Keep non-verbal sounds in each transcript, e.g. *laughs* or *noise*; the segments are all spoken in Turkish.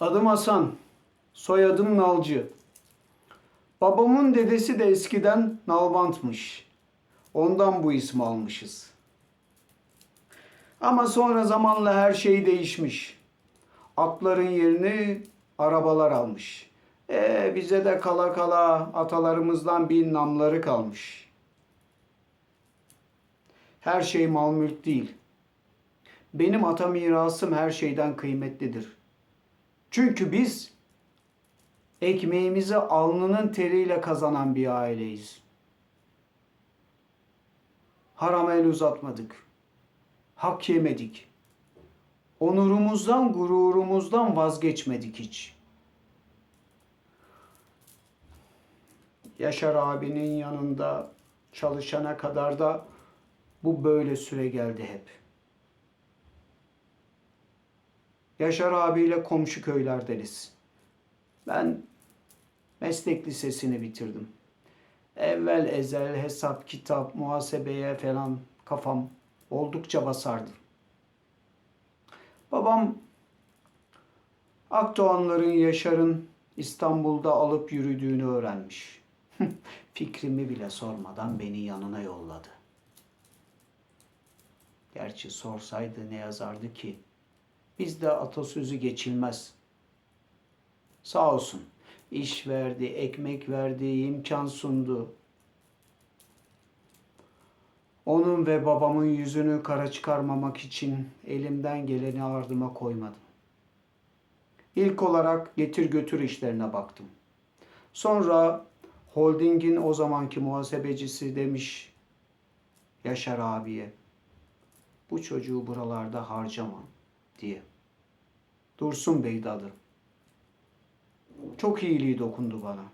Adım Hasan. Soyadım Nalcı. Babamın dedesi de eskiden Nalbant'mış. Ondan bu ismi almışız. Ama sonra zamanla her şey değişmiş. Atların yerini arabalar almış. E bize de kala kala atalarımızdan bir namları kalmış. Her şey mal mülk değil. Benim ata mirasım her şeyden kıymetlidir. Çünkü biz ekmeğimizi alnının teriyle kazanan bir aileyiz. Haram el uzatmadık. Hak yemedik. Onurumuzdan, gururumuzdan vazgeçmedik hiç. Yaşar abinin yanında çalışana kadar da bu böyle süre geldi hep. Yaşar abiyle komşu köylerdeniz. Ben meslek lisesini bitirdim. Evvel ezel hesap, kitap, muhasebeye falan kafam oldukça basardı. Babam Akdoğanların Yaşar'ın İstanbul'da alıp yürüdüğünü öğrenmiş. *laughs* Fikrimi bile sormadan beni yanına yolladı. Gerçi sorsaydı ne yazardı ki? Bizde atasözü geçilmez. Sağ olsun. iş verdi, ekmek verdi, imkan sundu. Onun ve babamın yüzünü kara çıkarmamak için elimden geleni ardıma koymadım. İlk olarak getir götür işlerine baktım. Sonra holdingin o zamanki muhasebecisi demiş Yaşar abiye bu çocuğu buralarda harcama diye. Dursun Bey'di adı. Çok iyiliği dokundu bana.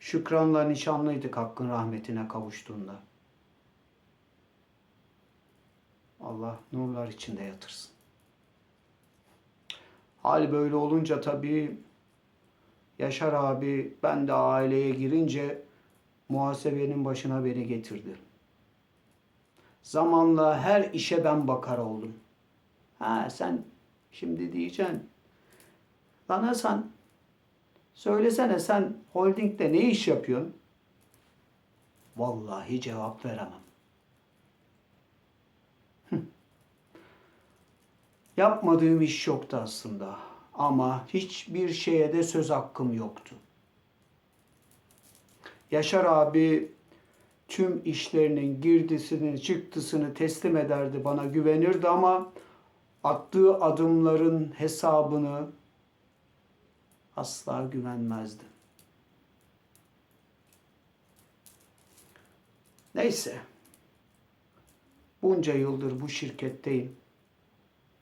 Şükran'la nişanlıydık Hakk'ın rahmetine kavuştuğunda. Allah nurlar içinde yatırsın. Hal böyle olunca tabii Yaşar abi ben de aileye girince muhasebenin başına beni getirdi. Zamanla her işe ben bakar oldum. Ha sen şimdi diyeceksin. Lan Hasan söylesene sen holdingde ne iş yapıyorsun? Vallahi cevap veremem. Yapmadığım iş yoktu aslında ama hiçbir şeye de söz hakkım yoktu. Yaşar abi tüm işlerinin girdisini çıktısını teslim ederdi bana güvenirdi ama attığı adımların hesabını asla güvenmezdi. Neyse. Bunca yıldır bu şirketteyim.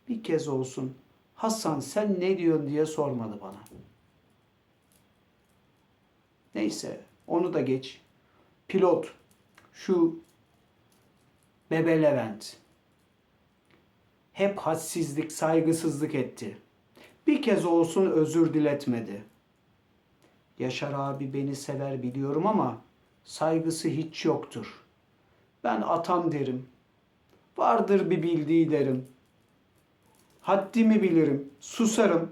Bir kez olsun Hasan sen ne diyorsun diye sormadı bana. Neyse onu da geç. Pilot şu Bebe Levent hep hadsizlik, saygısızlık etti. Bir kez olsun özür diletmedi. Yaşar abi beni sever biliyorum ama saygısı hiç yoktur. Ben atam derim. Vardır bir bildiği derim. Haddimi bilirim, susarım.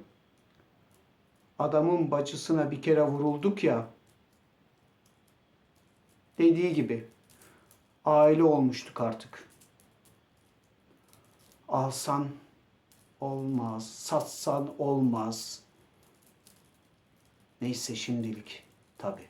Adamın bacısına bir kere vurulduk ya. Dediği gibi aile olmuştuk artık. Alsan olmaz, satsan olmaz. Neyse şimdilik tabii.